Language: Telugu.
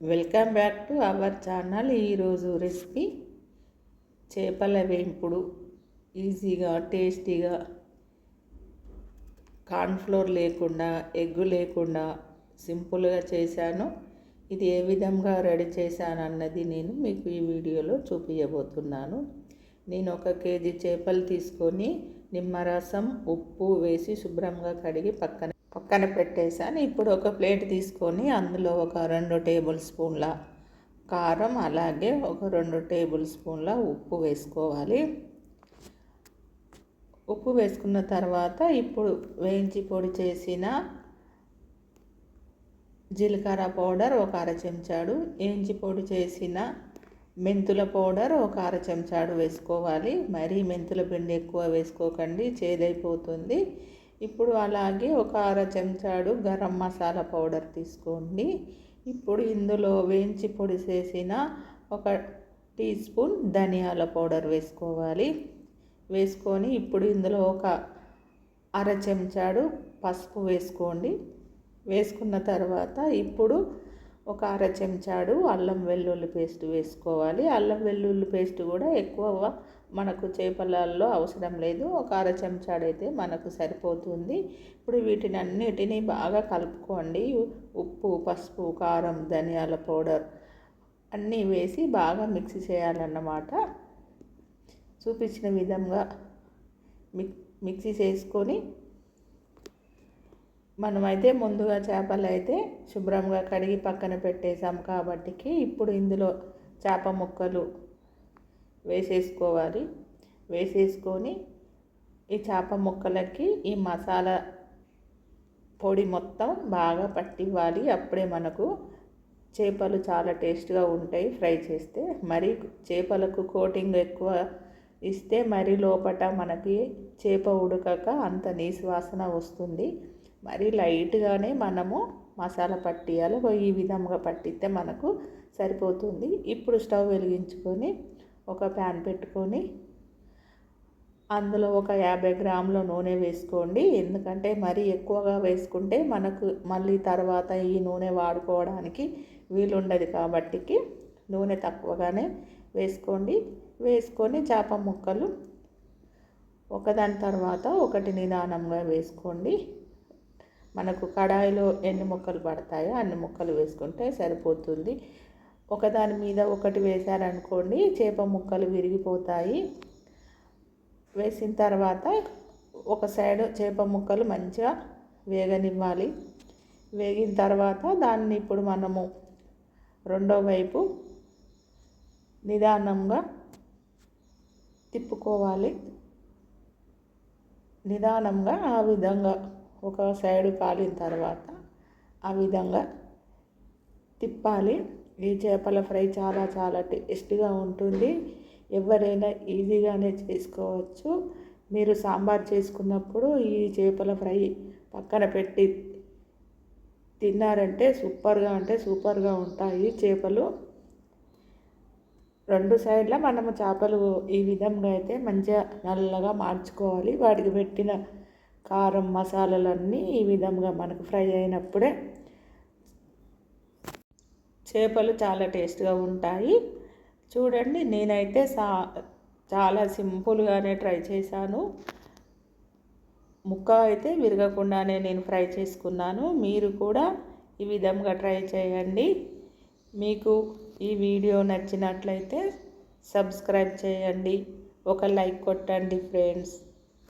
Welcome back to our channel. ఈరోజు రెసిపీ చేపల వేంపుడు. ఈజీగా టేస్టీగా కార్న్ఫ్లోర్ లేకుండా ఎగ్గు లేకుండా సింపుల్గా చేశాను. ఇది ఏ విధంగా రెడీ చేశాను అన్నది నేను మీకు ఈ వీడియోలో చూపించబోతున్నాను నేను ఒక కేజీ చేపలు తీసుకొని నిమ్మరసం ఉప్పు వేసి శుభ్రంగా కడిగి పక్కన పక్కన పెట్టేశాను. ఇప్పుడు ఒక ప్లేట్ తీసుకొని అందులో ఒక రెండు టేబుల్ స్పూన్ల కారం అలాగే ఒక రెండు టేబుల్ స్పూన్ల ఉప్పు వేసుకోవాలి. ఉప్పు వేసుకున్న తర్వాత ఇప్పుడు వేయించి పొడి చేసిన జీలకర్ర పౌడర్ ఒక అర చెంచాడు. వేయించి పొడి చేసిన మెంతుల పౌడర్ ఒక అర చెంచాడు వేసుకోవాలి. మరీ మెంతుల పిండి ఎక్కువ వేసుకోకండి చేదైపోతుంది. ఇప్పుడు అలాగే ఒక అర చెంచాడు గరం మసాలా పౌడర్ తీసుకోండి. ఇప్పుడు ఇందులో వేయించి పొడి చేసిన ఒక టీ స్పూన్ ధనియాల పౌడర్ వేసుకోవాలి. వేసుకొని ఇప్పుడు ఇందులో ఒక అర చెంచాడు పసుపు వేసుకోండి. వేసుకున్న తర్వాత ఇప్పుడు ఒక అర చెంచాడు అల్లం వెల్లుల్లి పేస్ట్ వేసుకోవాలి. అల్లం వెల్లుల్లి పేస్ట్ కూడా ఎక్కువ మనకు చేపలలో అవసరం లేదు. ఒక అర చెంచాడైతే మనకు సరిపోతుంది. ఇప్పుడు వీటిని అన్నిటినీ బాగా కలుపుకోండి. ఉప్పు పసుపు కారం ధనియాల పౌడర్ అన్నీ వేసి బాగా మిక్స్ చేయాలన్నమాట. చూపించిన విధంగా మిక్ మిక్సీ చేసుకొని మనమైతే ముందుగా చేపలు అయితే శుభ్రంగా కడిగి పక్కన పెట్టేసాం కాబట్టికి ఇప్పుడు ఇందులో చేప ముక్కలు వేసేసుకోవాలి. వేసేసుకొని ఈ చేప ముక్కలకి ఈ మసాలా పొడి మొత్తం బాగా పట్టివ్వాలి. అప్పుడే మనకు చేపలు చాలా టేస్ట్గా ఉంటాయి ఫ్రై చేస్తే. మరి చేపలకు కోటింగ్ ఎక్కువ ఇస్తే మరి లోపట మనకి చేప ఉడకక అంత నీసు వాసన వస్తుంది. మరి లైట్గానే మనము మసాలా పట్టియాలి. ఈ విధంగా పట్టిస్తే మనకు సరిపోతుంది. ఇప్పుడు స్టవ్ వెలిగించుకొని ఒక ప్యాన్ పెట్టుకొని అందులో ఒక యాభై గ్రాముల నూనె వేసుకోండి. ఎందుకంటే మరీ ఎక్కువగా వేసుకుంటే మనకు మళ్ళీ తర్వాత ఈ నూనె వాడుకోవడానికి వీలుండదు కాబట్టికి నూనె తక్కువగానే వేసుకోండి. వేసుకొని చేప ముక్కలు ఒకదాని తర్వాత ఒకటి నిదానంగా వేసుకోండి. మనకు కడాయిలో ఎన్ని ముక్కలు పడతాయో అన్ని ముక్కలు వేసుకుంటే సరిపోతుంది. ఒకదాని మీద ఒకటి వేశారనుకోండి చేప ముక్కలు విరిగిపోతాయి. వేసిన తర్వాత ఒక సైడ్ చేప ముక్కలు మంచిగా వేగనివ్వాలి. వేగిన తర్వాత దాన్ని ఇప్పుడు మనము రెండో వైపు నిదానంగా తిప్పుకోవాలి. నిదానంగా ఆ విధంగా ఒక సైడు కాలిన తర్వాత ఆ విధంగా తిప్పాలి. ఈ చేపల ఫ్రై చాలా చాలా టేస్ట్గా ఉంటుంది. ఎవరైనా ఈజీగానే చేసుకోవచ్చు. మీరు సాంబార్ చేసుకున్నప్పుడు ఈ చేపల ఫ్రై పక్కన పెట్టి తిన్నారంటే సూపర్గా అంటే సూపర్గా ఉంటాయి చేపలు. రెండు సైడ్ల మనము చేపలు ఈ విధంగా అయితే మంచిగా నల్లగా మార్చుకోవాలి. వాటికి పెట్టిన కారం మసాలాలన్నీ ఈ విధంగా మనకు ఫ్రై అయినప్పుడే చేపలు చాలా టేస్ట్గా ఉంటాయి. చూడండి నేనైతే సా చాలా సింపుల్గానే ట్రై చేశాను. ముక్క అయితే విరగకుండానే నేను ఫ్రై చేసుకున్నాను. మీరు కూడా ఈ విధంగా ట్రై చేయండి. మీకు ఈ వీడియో నచ్చినట్లయితే సబ్స్క్రైబ్ చేయండి. ఒక లైక్ కొట్టండి ఫ్రెండ్స్.